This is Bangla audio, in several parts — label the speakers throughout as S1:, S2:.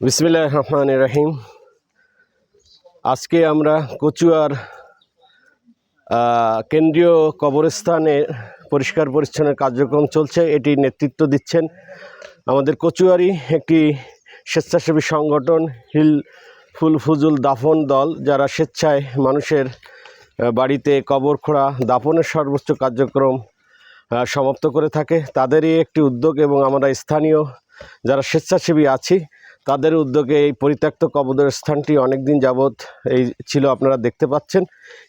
S1: বিসমিল্লাহ রহমান রাহিম আজকে আমরা কচুয়ার কেন্দ্রীয় কবরস্থানে পরিষ্কার পরিচ্ছন্নের কার্যক্রম চলছে, এটি নেতৃত্ব দিচ্ছেন আমাদের কচুয়ারই একটি স্বেচ্ছাসেবী সংগঠন, হিল ফুল ফুজুল দাফন দল, যারা স্বেচ্ছায় মানুষের বাড়িতে কবর খোঁড়া দাফনের সর্বোচ্চ কার্যক্রম সমাপ্ত করে থাকে। তাদেরই একটি উদ্যোগ এবং আমরা স্থানীয় যারা স্বেচ্ছাসেবী আছি তাদের উদ্যোগে এই পরিত্যক্ত কবরের স্থানটি অনেক দিন যাবৎ এই ছিল, আপনারা দেখতে পাচ্ছেন।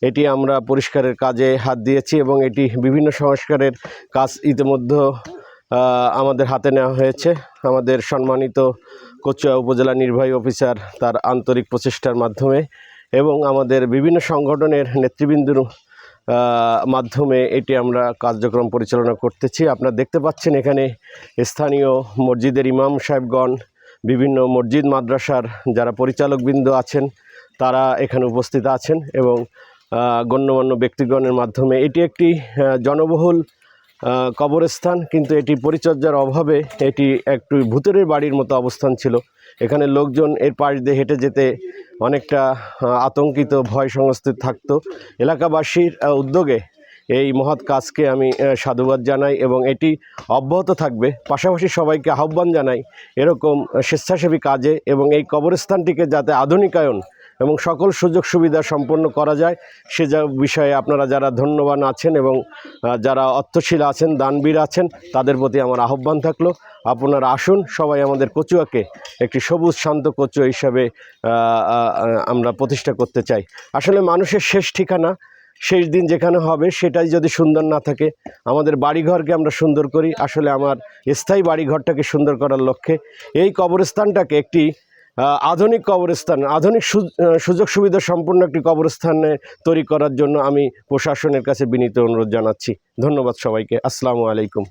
S1: এটি আমরা পরিষ্কারের কাজে হাত দিয়েছি এবং এটি বিভিন্ন সংস্কারের কাজ ইতিমধ্যে আমাদের হাতে নেওয়া হয়েছে। আমাদের সম্মানিত কচুয়া উপজেলা নির্বাহী অফিসার তার আন্তরিক প্রচেষ্টার মাধ্যমে এবং আমাদের বিভিন্ন সংগঠনের নেতৃবৃন্দুর মাধ্যমে এটি আমরা কার্যক্রম পরিচালনা করতেছি। আপনারা দেখতে পাচ্ছেন এখানে স্থানীয় মসজিদের ইমাম সাহেবগণ বিভিন্ন মসজিদ, মাদ্রাসার যারা পরিচালকবৃন্দ আছেন, তারা এখানে উপস্থিত আছেন এবং গণ্যমান্য ব্যক্তিগণের মাধ্যমে এটি একটি জনবহুল কবরস্থান, কিন্তু এটি পরিচর্যার অভাবে এটি একটু ভূতের বাড়ির মতো অবস্থান ছিল। এখানে লোকজন এর পাশ দিয়ে হেঁটে যেতে অনেকটা আতঙ্কিত ভয় সংস্থিত থাকতো। এলাকাবাসীর উদ্যোগে এই মহৎ কাজকে আমি সাধুবাদ জানাই এবং এটি অব্যাহত থাকবে। পাশাপাশি সবাইকে আহ্বান জানাই এরকম স্বেচ্ছাসেবী কাজে এবং এই কবরস্থানটিকে যাতে আধুনিকায়ন এবং সকল সুযোগ সুবিধা সম্পন্ন করা যায়, সে যা বিষয়ে আপনারা যারা ধন্যবান আছেন এবং যারা অর্থশীল আছেন, দানবীর আছেন, তাদের প্রতি আমার আহ্বান থাকল। আপনারা আসুন, সবাই আমাদের কচুয়াকে একটি সবুজ, শান্ত কচুয়া হিসাবে আমরা প্রতিষ্ঠা করতে চাই। আসলে মানুষের শেষ ঠিকানা শেষ দিন যেখানে হবে সেটাই যদি সুন্দর না থাকে, আমাদের বাড়িঘরকে আমরা সুন্দর করি। আসলে আমার স্থায়ী বাড়িঘরটাকে সুন্দর করার লক্ষ্যে এই কবরস্থানটাকে একটি আধুনিক কবরস্থান, আধুনিক সুযোগ সুবিধা সম্পূর্ণ একটি কবরস্থানে তৈরি করার জন্য আমি প্রশাসনের কাছে বিনীত অনুরোধ জানাচ্ছি। ধন্যবাদ সবাইকে। আসসালামু আলাইকুম।